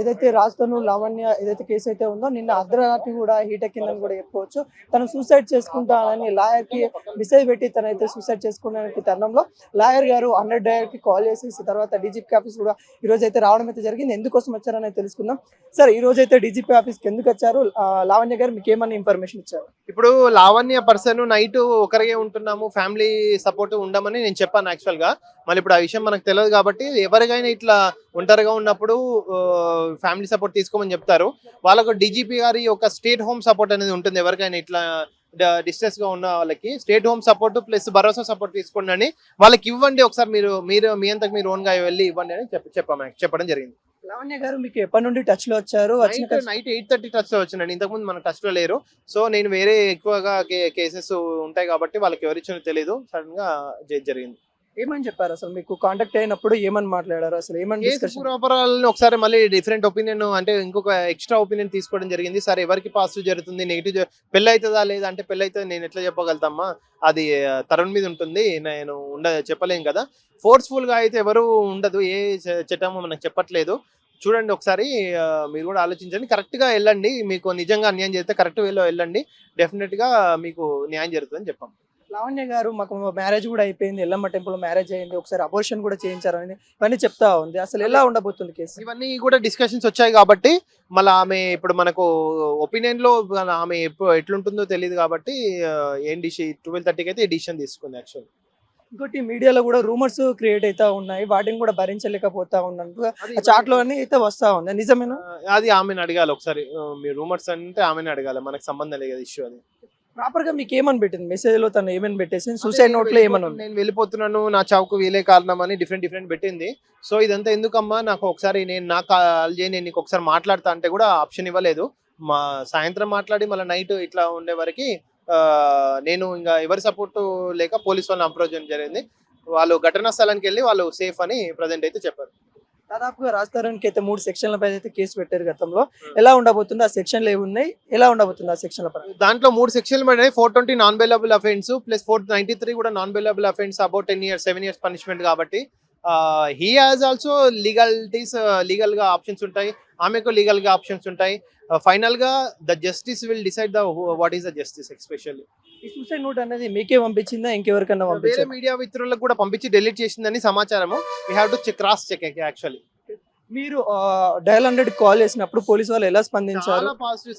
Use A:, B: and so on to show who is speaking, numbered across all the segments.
A: ఏదైతే రాజధాను లావణ్య ఏదైతే కేసు అయితే ఉందో నిన్న అర్ధరాత్రి కూడా హీట్ ఎక్కిందని కూడా చెప్పుకోవచ్చు తను సూసైడ్ చేసుకుంటానని లాయర్కి మెసేజ్ పెట్టి తనైతే సూసైడ్ చేసుకునే తరుణంలో లాయర్ గారు అండర్ డైర్కి కాల్ చేసి తర్వాత డీజీపీ ఆఫీస్ కూడా ఈ రోజు అయితే రావడం అయితే జరిగింది. ఎందుకోసం వచ్చారని తెలుసుకుందాం. సార్ ఈ రోజు అయితే డీజీపీ ఆఫీస్కి ఎందుకు వచ్చారు? లావణ్య గారు మీకు ఏమన్నా ఇన్ఫర్మేషన్ ఇచ్చారు?
B: ఇప్పుడు లావణ్య పర్సన్ నైట్ ఒకరిగే ఉంటున్నాము ఫ్యామిలీ సపోర్ట్ ఉండమని నేను చెప్పాను యాక్చువల్గా. మళ్ళీ ఇప్పుడు ఆ విషయం మనకు తెలియదు కాబట్టి ఎవరికైనా ఇట్లా ఒంటరిగా ఉన్నప్పుడు ఫ్యామిలీ సపోర్ట్ తీసుకోమని చెప్తారు. వాళ్ళకు డీజీపీ గారి ఒక స్టేట్ హోమ్ సపోర్ట్ అనేది ఉంటుంది. ఎవరికైనా ఇట్లా డిస్టెన్స్గా ఉన్న వాళ్ళకి state home support plus Bharosa support తీసుకోండి అని వాళ్ళకి ఇవ్వండి. ఒకసారి మీరు మీరు మీ అంతకు మీరు ఓన్గా వెళ్ళి ఇవ్వండి అని చెప్ప చెప్పాము చెప్పడం జరిగింది.
A: లావణ్య గారు మీకు ఎప్పటి నుండి టచ్లో వచ్చారు? వచ్చిన
B: నైట్ ఎయిట్ థర్టీ టచ్లో వచ్చిందండి ఇంతకుముందు మన టచ్లో లేరు. సో నేను వేరే ఎక్కువగా కేసెస్ ఉంటాయి కాబట్టి వాళ్ళకి ఎవరు ఇచ్చినో తెలియదు సడన్గా జరిగింది.
A: ఏమని చెప్పారు అసలు మీకు కాంటాక్ట్ అయినప్పుడు ఏమని మాట్లాడారు? అసలు ఏమని డిస్కషన్
B: ఒకసారి మళ్ళీ డిఫరెంట్ ఒపీనియన్ అంటే ఇంకొక ఎక్స్ట్రా ఒపీనియన్ తీసుకోవడం జరిగింది. సార్ ఎవరికి పాజిటివ్ జరుగుతుంది నెగిటివ్ పెళ్ళి అవుతుందా లేదా అంటే పెళ్ళి అవుతుంది నేను ఎట్లా చెప్పగలుగుతామా అది తరుణ్ మీద ఉంటుంది. నేను ఉండ చెప్పలేం కదా. ఫోర్స్ఫుల్గా అయితే ఎవరు ఉండదు. ఏ చట్టమో మనకు చెప్పట్లేదు. చూడండి ఒకసారి మీరు కూడా ఆలోచించండి. కరెక్ట్గా వెళ్ళండి. మీకు నిజంగా అన్యాయం చేస్తే కరెక్ట్ వేలో వెళ్ళండి. డెఫినెట్గా మీకు న్యాయం జరుగుతుందని చెప్పాం.
A: లావణ్య గారు మాకు మ్యారేజ్ కూడా అయిపోయింది. ఎల్లమ్మ టెంపుల్ మ్యారేజ్ అయింది. ఒకసారి అబోర్షన్ కూడా చేయించారని ఇవన్నీ చెప్తా ఉంది. అసలు ఎలా ఉండబోతుంది కేసు
B: ఇవన్నీ కూడా డిస్కషన్స్ వచ్చాయి కాబట్టి మళ్ళీ ఆమె ఇప్పుడు మనకు ఒపీనియన్లో మన ఆమె ఎప్పుడు ఎట్లుంటుందో తెలియదు కాబట్టి ఏం డిసి ట్వెల్వ్ థర్టీకి అయితే డిసిషన్ తీసుకుంది యాక్చువల్
A: ఇంకోటి మీడియాలో కూడా రూమర్స్ క్రియేట్ అవుతా ఉన్నాయి. వాటిని కూడా భరించలేకపోతా ఉన్నాను చాట్లో అన్ని అయితే వస్తా ఉంది. నిజమేనా?
B: అది ఆమెను అడగాలి ఒకసారి. మీ రూమర్స్ అంటే ఆమెను అడగాలి. మనకు సంబంధం లేదు ఇష్యూ అది.
A: ప్రాపర్గా మీకు ఏమని పెట్టింది? మెసేజ్లో తను ఏమని పెట్టేసి సూసైడ్ నోట్లో ఏమని ఉంది?
B: నేను వెళ్ళిపోతున్నాను నా చావుకు వీలే కారణం అని డిఫరెంట్ డిఫరెంట్ పెట్టింది. సో ఇదంతా ఎందుకమ్మా? నాకు ఒకసారి నేను నా కాల్ చేయి నేను నీకు ఒకసారి మాట్లాడతా అంటే కూడా ఆప్షన్ ఇవ్వలేదు. మా సాయంత్రం మాట్లాడి మళ్ళీ నైట్ ఇట్లా ఉండే వరకు నేను ఇంకా ఎవరి సపోర్ట్ లేక పోలీస్ వాళ్ళని అప్రోచ్ చేయడం జరిగింది. వాళ్ళు ఘటనా స్థలానికి వెళ్ళి వాళ్ళు సేఫ్ అని ప్రజెంట్ అయితే చెప్పారు.
A: దాదాపుగా రాజధానికి అయితే మూడు సెక్షన్ల పైన అయితే కేసు పెట్టారు గతంలో. ఎలా ఉండబోతుంది? ఆ సెక్షన్లు ఏమి ఉన్నాయి? ఎలా ఉండబోతుంది ఆ సెక్షన్ల
B: దాంట్లో మూడు సెక్షన్లు పడినాయి. Four twenty non bailable offence plus four ninety three కూడా non bailable offence about ten years seven years punishment కాబట్టి హీ హాజ్ ఆల్సో లీగాలిటీస్ లీగల్గా ఆప్షన్స్ ఉంటాయి. ఆమెకు లీగల్గా ఆప్షన్స్ ఉంటాయి. ఫైనల్గా the justice will decide the what is the justice especially.
A: ఈ suicide note అనేది మీకే పంపించిందా? ఇంకెవరికన్నా
B: వేరే మీడియా మిత్రులకు కూడా పంపించి డెలీట్ చేసిందని సమాచారము. We have to check cross check actually
A: మీరు డయల్ హండ్రెడ్ కాల్ చేసినప్పుడు పోలీసు వాళ్ళు ఎలా స్పందించారు?
B: చాలా పాజిటివ్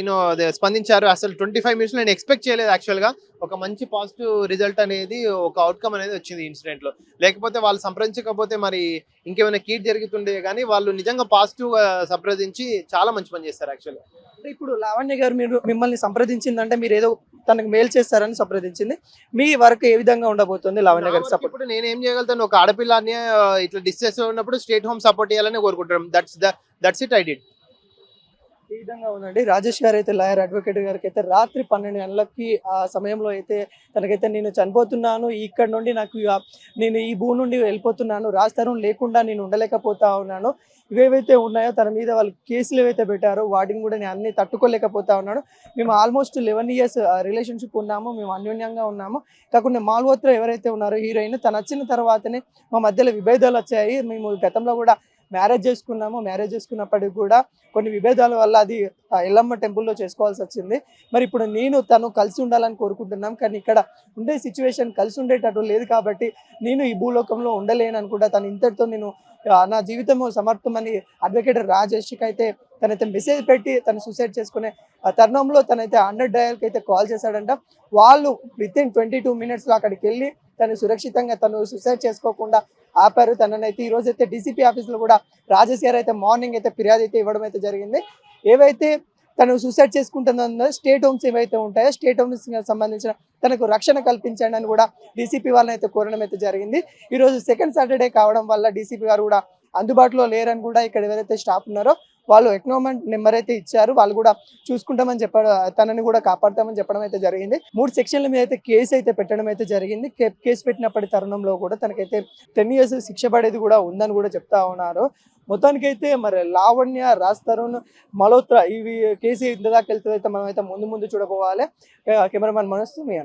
B: యూనో స్పందించారు. అసలు ట్వంటీ ఫైవ్ మినిట్స్ నేను ఎక్స్పెక్ట్ చేయలేదు యాక్చువల్గా. ఒక మంచి పాజిటివ్ రిజల్ట్ అనేది ఒక అవుట్కమ్ అనేది వచ్చింది ఇన్సిడెంట్లో. లేకపోతే వాళ్ళు సంప్రదించకపోతే మరి ఇంకేమైనా కీట్ జరుగుతుండే కానీ వాళ్ళు నిజంగా పాజిటివ్గా సంప్రదించి చాలా మంచి పని చేస్తారు యాక్చువల్గా
A: ఇప్పుడు లావణ్య గారు మీరు మిమ్మల్ని సంప్రదించిందంటే మీరు ఏదో తనకు మేలు చేస్తారని సంప్రదించింది. మీ వర్క్ ఏ విధంగా ఉండబోతుంది లావణ్య గారికి సపోర్ట్
B: ఇప్పుడు నేను ఏం చేయగలుగుతాను? ఒక ఆడపిల్లని ఇట్లా డిస్టెన్స్ ఉన్నప్పుడు స్టేట్ హోమ్ సపోర్ట్ చేయాలని కోరుకుంటాం that's the that's it I did
A: ఈ విధంగా ఉందండి. రాజేష్ గారు అయితే లాయర్ అడ్వకేట్ గారికి అయితే రాత్రి పన్నెండు గంటలకి ఆ సమయంలో అయితే తనకైతే నేను చనిపోతున్నాను. ఇక్కడ నుండి నాకు నేను ఈ భూ నుండి వెళ్ళిపోతున్నాను. రాజధానం లేకుండా నేను ఉండలేకపోతా ఉన్నాను. ఇవేవైతే ఉన్నాయో తన మీద వాళ్ళు కేసులు ఏవైతే పెట్టారో వాటిని కూడా నేను అన్ని తట్టుకోలేకపోతా ఉన్నాను. మేము ఆల్మోస్ట్ లెవెన్ ఇయర్స్ రిలేషన్షిప్ ఉన్నాము. మేము అన్యోన్యంగా ఉన్నాము. కాకుండా మాల్వోత్ర ఎవరైతే ఉన్నారో హీరోయిన్ తను వచ్చిన తర్వాతనే మా మధ్యలో విభేదాలు వచ్చాయి. మేము గతంలో కూడా మ్యారేజ్ చేసుకున్నాము. మ్యారేజ్ చేసుకున్నప్పటికి కూడా కొన్ని విభేదాల వల్ల అది ఎల్లమ్మ టెంపుల్లో చేసుకోవాల్సి వచ్చింది. మరి ఇప్పుడు నేను తను కలిసి ఉండాలని కోరుకుంటున్నాం. కానీ ఇక్కడ ఉండే సిచ్యువేషన్ కలిసి ఉండేటట్టు లేదు కాబట్టి నేను ఈ భూలోకంలో ఉండలేను అనుకుంటా తను ఇంతటితో నేను నా జీవితం సమర్థమని అడ్వకేట్ రాజేష్కి అయితే తనైతే మెసేజ్ పెట్టి తను సూసైడ్ చేసుకునే ఆ తరుణంలో తనైతే హండ్రెడ్ డయల్కి అయితే కాల్ చేశాడంట. వాళ్ళు విత్ ఇన్ ట్వంటీ టూ మినిట్స్లో అక్కడికి వెళ్ళి తను సురక్షితంగా తను సూసైడ్ చేసుకోకుండా ఆపారు. తననైతే ఈ రోజు అయితే డీసీపీ ఆఫీస్లో కూడా రాజేష్ గారు అయితే మార్నింగ్ అయితే ఫిర్యాదు అయితే ఇవ్వడం అయితే జరిగింది. ఏవైతే తను సూసైడ్ చేసుకుంటుందో స్టేట్ హోమ్స్ ఏవైతే ఉంటాయో స్టేట్ హోమ్స్ సంబంధించిన తనకు రక్షణ కల్పించండి అని కూడా డీసీపీ వాళ్ళని అయితే కోరడం అయితే జరిగింది. ఈ రోజు సెకండ్ సాటర్డే కావడం వల్ల డీసీపీ గారు కూడా అందుబాటులో లేరని కూడా ఇక్కడ ఎవరైతే స్టాఫ్ ఉన్నారో వాళ్ళు ఎక్నోమెంట్ నెంబర్ అయితే ఇచ్చారు. వాళ్ళు కూడా చూసుకుంటామని చెప్పడం. తనని కూడా కాపాడతామని చెప్పడం అయితే జరిగింది. మూడు సెక్షన్ల మీద అయితే కేసు అయితే పెట్టడం అయితే జరిగింది. కే- కేసు పెట్టినప్పటి తరుణంలో కూడా తనకైతే టెన్ ఇయర్స్ శిక్ష పడేది కూడా ఉందని కూడా చెప్తా ఉన్నారు. మొత్తానికైతే మరి లావణ్య రాజ్ తరుణ్ మల్హోత్రా ఇవి కేసు ఇంత దాకా వెళ్తే మనం అయితే ముందు ముందు చూడబోవాలి. కెమెరామెన్ మనస్తు మీ